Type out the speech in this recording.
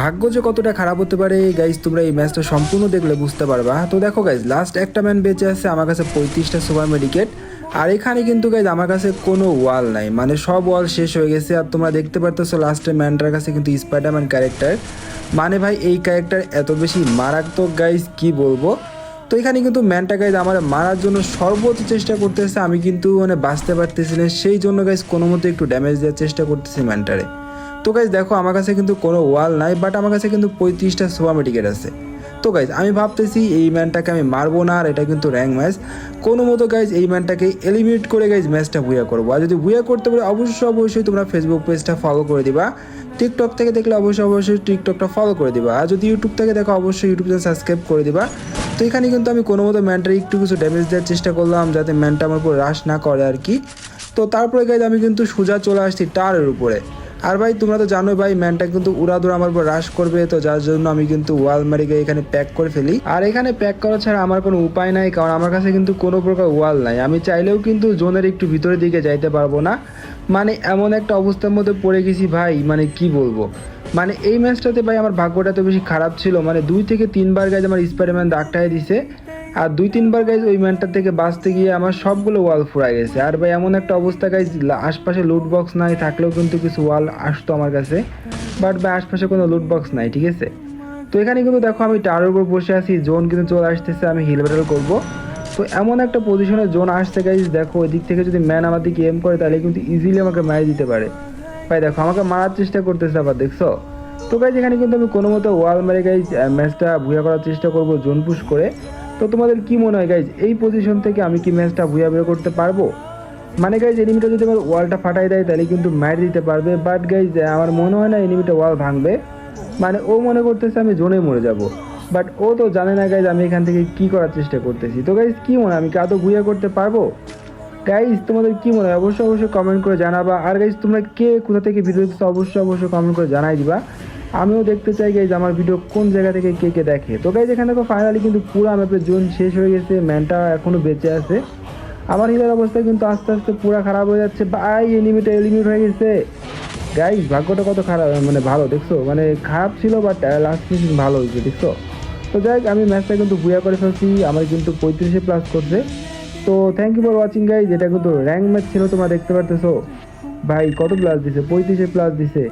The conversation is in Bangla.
ভাগ্য যে কতটা খারাপ হতে পারে গাইজ তোমরা এই ম্যাচটা সম্পূর্ণ দেখলে বুঝতে পারবা। তো দেখো গাইজ লাস্ট একটা ম্যান বেঁচে আছে, আমার কাছে পঁয়ত্রিশটা সুপার মেডিকেট আর এখানে কিন্তু গাইজ আমার কাছে কোনো ওয়াল নাই। মানে সব ওয়াল শেষ হয়ে গেছে। আর তোমরা দেখতে পারতেছো লাস্টে ম্যানটার কাছে কিন্তু স্পাইডারম্যান ক্যারেক্টার মানে ভাই, এই ক্যারেক্টার এত বেশি মারাত্মক গাইজ কি বলব? তো এখানে কিন্তু ম্যানটা গাইজ আমার মারার জন্য সর্বোচ্চ চেষ্টা করতেছে। আমি কিন্তু মানে বাঁচতে পারতেছি না। সেই জন্য গাইজ কোনো মতো একটু ড্যামেজ দেওয়ার চেষ্টা করতেছি ম্যানটারে তো গাইজ দেখো, আমার কাছে কিন্তু কোনো ওয়াল নাই বাট আমার কাছে কিন্তু পঁয়ত্রিশটা সোয়া মেডিকেট আছে। তো গাইজ আমি ভাবতেছি এই ম্যানটাকে আমি মারবো না, আর এটা কিন্তু র্যাঙ্ক ম্যাচ কোনো মতো গাইজ এই ম্যানটাকে এলিমিনেট করে গাইজ ম্যাচটা বুয়া করব। আর যদি বুয়া করতে পারে, অবশ্যই অবশ্যই তোমরা ফেসবুক পেজটা ফলো করে দিবা। টিকটক থেকে দেখলে অবশ্যই অবশ্যই টিকটকটা ফলো করে দিবা। আর যদি ইউটিউব থেকে দেখো, অবশ্যই ইউটিউব চ্যানেল সাবস্ক্রাইব করে দিবা। তো এখানে কিন্তু আমি কোনো মতো ম্যানটার একটু কিছু ড্যামেজ দেওয়ার চেষ্টা করলাম, যাতে ম্যানটা আমার উপর রাশ না করে আর কি। তো তারপরে গাইজ আমি কিন্তু সোজা চলে আসছি টারের উপরে। আর ভাই, তোমরা তো জানো ভাই, ম্যানটা কিন্তু উড়াদুরা আমার উপর রাশ করবে, তো যার জন্য আমি কিন্তু ওয়াল মারি গিয়ে এখানে প্যাক করে ফেলি। আর এখানে প্যাক করা ছাড়া আমার কোনো উপায় নাই, কারণ আমার কাছে কিন্তু কোনো প্রকার ওয়াল নাই। আমি চাইলেও কিন্তু জোনের একটু ভিতরের দিকে যাইতে পারব না। মানে এমন একটা অবস্থার মধ্যে পড়ে গেছি ভাই মানে কি বলব? মানে এই ম্যাচটাতে ভাই, আমার ভাগ্যটা তো বেশি খারাপ ছিল মানে দুই থেকে তিনবার গাইজ আমার স্পাইডারম্যান দাগটাই দিছে। আর দুই তিনবার গাইজ ওই ম্যানটার থেকে বাঁচতে গিয়ে আমার সবগুলো ওয়াল ফুরাই গেছে। আর ভাই, এমন একটা অবস্থা গাইজ আশপাশে লুট বক্স নাই, থাকলেও কিন্তু কিছু ওয়াল আসতো আমার কাছে। বাট ভাই, আশপাশে কোনো লুট বক্স নাই, ঠিক আছে? তো এখানে কিন্তু দেখো আমি টারের উপর বসে আছি জোন কিন্তু চলে আসতেছে, আমি হিল ব্যাটেল করব। তো এমন একটা পজিশনে জোন আসছে গাইজ দেখো, ওই দিক থেকে যদি ম্যান আমার দিকে এম করে, তাহলে কিন্তু ইজিলি আমাকে মারি দিতে পারে। ভাই, দেখো, আমাকে মারার চেষ্টা করতেছে আবার, দেখছ? তো গাইজ এখানে কিন্তু আমি কোনো মতো ওয়াল মেরে গাইজ ম্যাচটা ভুয়া করার চেষ্টা করব জোন পুশ করে। তো তোমাদের কি মনে হয় গাইজ এই পজিশন থেকে আমি কি ম্যাচটা ভুয়া বের করতে পারব? মানে গাইজ এনিমিটা যদি আমার ওয়ালটা ফাটাই দেয়, তাহলে কিন্তু ম্যাচ দিতে পারবে। বাট গাইজ আমার মনে হয় না এনিমিটা ওয়াল ভাঙবে। মানে ও মনে করতেছে আমি জোনে মরে যাব। বাট ও তো জানে না গাইজ আমি এখান থেকে কি করার চেষ্টা করতেছি। তো গাইজ কি মনে হয়, আমি কি আদৌ ভুয়া করতে পারব? গাইজ তোমাদের কি মনে হয়? অবশ্যই অবশ্যই কমেন্ট করে জানাবা। আর গাইজ তোমরা কে, কোথা থেকে ভিডিও দেখছ অবশ্যই অবশ্যই কমেন্ট করে জানাই দিবা। আমিও দেখতে চাই গাইজ আমার ভিডিও কোন জায়গা থেকে কে কে দেখে। তো গাইজ এখানে দেখো ফাইনালি কিন্তু পুরো ম্যাপের জোন শেষ হয়ে গেছে ম্যানটা এখনও বেঁচে আছে। আমার হিলের অবস্থা কিন্তু আস্তে আস্তে পুরো খারাপ হয়ে যাচ্ছে, ভাই এলিমিটা এলিমিট হয়ে গেছে। গাইজ ভাগ্যটা কত খারাপ মানে ভালো, দেখছ? মানে খারাপ ছিল বাট লাস্ট ফিনিশিং ভালো হয়েছে, দেখছ? তো যাই আমি ম্যাচটা কিন্তু বুয়া করে ফেলছি, আমার কিন্তু পঁয়ত্রিশে প্লাস করছে। তো thank you for watching guys এটা কিন্তু র্যাঙ্ক ম্যাচ ছিল, তোমরা দেখতে পারতেছো। ভাই, কত প্লাস দিছে? পঁয়ত্রিশে প্লাস দিছে।